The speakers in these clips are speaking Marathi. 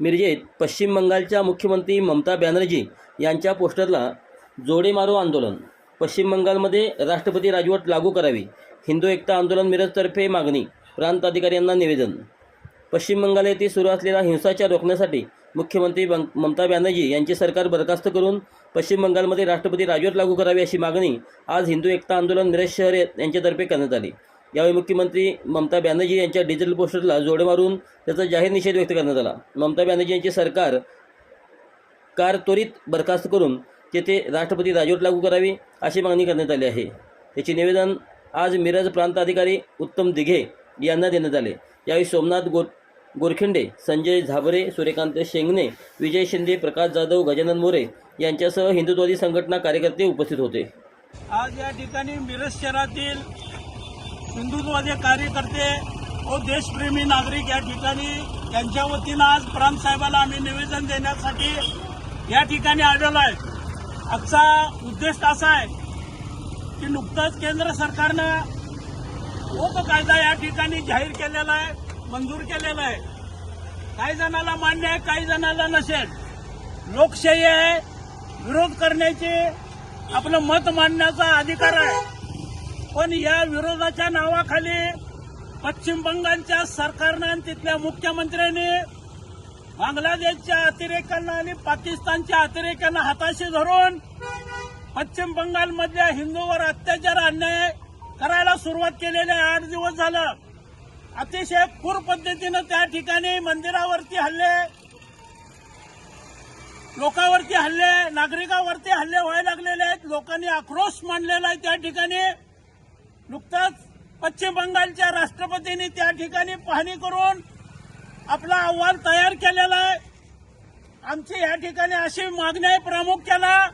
मिरजेत पश्चिम बंगालच्या मुख्यमंत्री ममता बॅनर्जी यांच्या पोस्टरला जोडे मारो आंदोलन. पश्चिम बंगालमध्ये राष्ट्रपती राजवट लागू करावी हिंदू एकता आंदोलन मिरजतर्फे मागणी प्रांत अधिकाऱ्यांना निवेदन. पश्चिम बंगाल येथे सुरू असलेला हिंसाचार रोखण्यासाठी मुख्यमंत्री बं ममता बॅनर्जी यांचे सरकार बरखास्त करून पश्चिम बंगालमध्ये राष्ट्रपती राजवट लागू करावी अशी मागणी आज हिंदू एकता आंदोलन मिरज शहर यांच्यातर्फे करण्यात आली. यावेळी मुख्यमंत्री ममता बॅनर्जी यांच्या डिजिटल पोस्टरला जोडे मारून त्याचा जाहीर निषेध व्यक्त करण्यात आला. ममता बॅनर्जी यांचे सरकार कार त्वरित बरखास्त करून तेथे राष्ट्रपती राजवट लागू करावी अशी मागणी करण्यात आली आहे. त्याचे निवेदन आज मिरज प्रांत अधिकारी उत्तम दिघे यांना देण्यात आले. यावेळी सोमनाथ गोर गोरखिंडे संजय झाबरे सूर्यकांत शेंगणे विजय शिंदे प्रकाश जाधव गजानन मोरे यांच्यासह हिंदुत्ववादी संघटना कार्यकर्ते उपस्थित होते. आज या ठिकाणी मिरज शहरातील हिंदुत्ववादी कार्यकर्ते व देशप्रेमी नागरिक या ठिकाणी त्यांच्या वतीनं आज प्रांतसाहेबाला आम्ही निवेदन देण्यासाठी या ठिकाणी आलेलो आहे. आजचा उद्देश असा आहे की नुकतंच केंद्र सरकारनं लोक कायदा या ठिकाणी जाहीर केलेला आहे मंजूर केलेला आहे. काही जणाला मान्य आहे काही जणाला नसेल. लोकशाही आहे विरोध करण्याचे आपलं मत मांडण्याचा अधिकार आहे. पण या विरोधाच्या नावाखाली पश्चिम बंगालच्या सरकारनं आणि तिथल्या मुख्यमंत्र्यांनी बांगलादेशच्या अतिरेकांना आणि पाकिस्तानच्या अतिरेकांना हाताशी धरून पश्चिम बंगालमधल्या हिंदूवर अत्याचार अन्याय करायला सुरुवात केलेले आठ दिवस झालं. अतिशय पूर पद्धतीनं त्या ठिकाणी मंदिरावरती हल्ले लोकांवरती हल्ले नागरिकावरती हल्ले व्हायला लागलेले आहेत. लोकांनी आक्रोश मांडलेला आहे त्या ठिकाणी. नुकताच पश्चिम बंगालच्या राष्ट्रपतींनी त्या ठिकाणी पाहणी करून आपला अहवाल तयार केलेला आहे. आमची या ठिकाणी अशी मागणी आहे प्रामुख्याला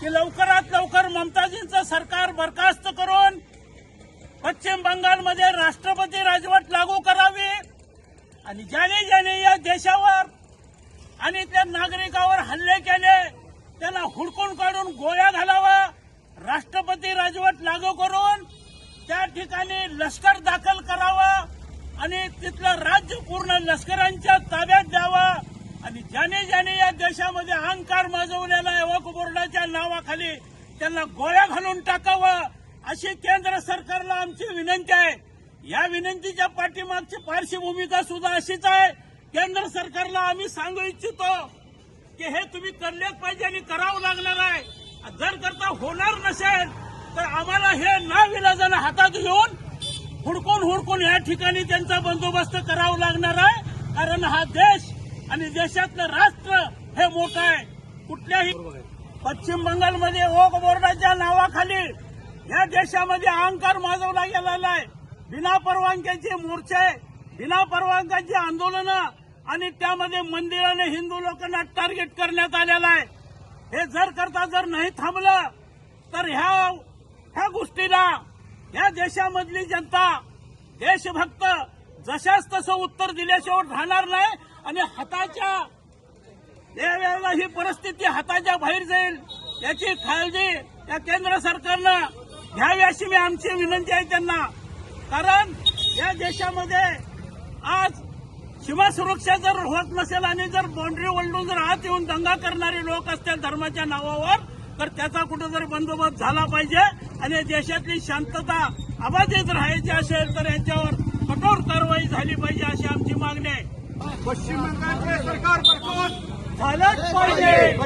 की लवकरात लवकर ममताजींचं सरकार बरखास्त करून पश्चिम बंगालमध्ये राष्ट्रपती राजवट लागू करावी आणि ज्याने ज्याने या देशावर आणि त्या नागरिकावर हल्ले केले त्यांना हुडकून काढून गोळ्या घालावा राष्ट्रपती राजवट लागू करून त्या ठिकाणी लष्कर दाखल करावं आणि तिथलं राज्य पूर्ण लष्करांच्या ताब्यात द्यावं. आणि ज्याने ज्याने या देशामध्ये अहंकार माजवलेला आहे बोर्डाच्या नावाखाली त्यांना गोळ्या घालून टाकावं अशी केंद्र सरकारला आमची विनंती आहे. या विनंतीच्या पाठीमागची पार्श्वभूमिका भूमिका सुद्धा अशीच आहे. केंद्र सरकारला आम्ही सांगू इच्छितो की हे तुम्ही करलेच पाहिजे आणि करावं लागणार आहे. जर करता होणार नसेल तर आम्हाला हे ना विला हुडकून हुडकून या ठिकाणी त्यांचा बंदोबस्त करावा लागणार आहे? कारण हा देश आणि देशातलं राष्ट्र हे मोठं आहे. कुठल्याही पश्चिम बंगालमध्ये ओक बोर्डाच्या नावाखाली या देशामध्ये अहंकार माजवला गेलेला आहे. बिना परवानग्याचे मोर्चे बिना परवानग्याची आंदोलनं आणि त्यामध्ये मंदिराने हिंदू लोकांना टार्गेट करण्यात आलेलं आहे. हे जर करता जर नाही थांबलं तर ह्या ह्या गोष्टीला या देशामधली जनता देशभक्त जशाच तसं उत्तर दिल्याशिवाय राहणार नाही आणि हाताच्या यावेळेला ही परिस्थिती हाताच्या बाहेर जाईल याची काळजी या केंद्र सरकारनं घ्यावी अशी मी आमची विनंती आहे त्यांना. कारण या देशामध्ये आज सीमा सुरक्षा जर होत नसेल आणि जर बाउंड्री ओलडून जर आत येऊन दंगा करणारे लोक असतील धर्माच्या नावावर तर त्याचा कुठेतरी बंदोबस्त झाला पाहिजे. आणि देशातली शांतता अबाधित राहायची असेल तर यांच्यावर कठोर कारवाई झाली पाहिजे अशी आमची मागणी आहे. पश्चिम बंगालचे सरकार झालंच पाहिजे.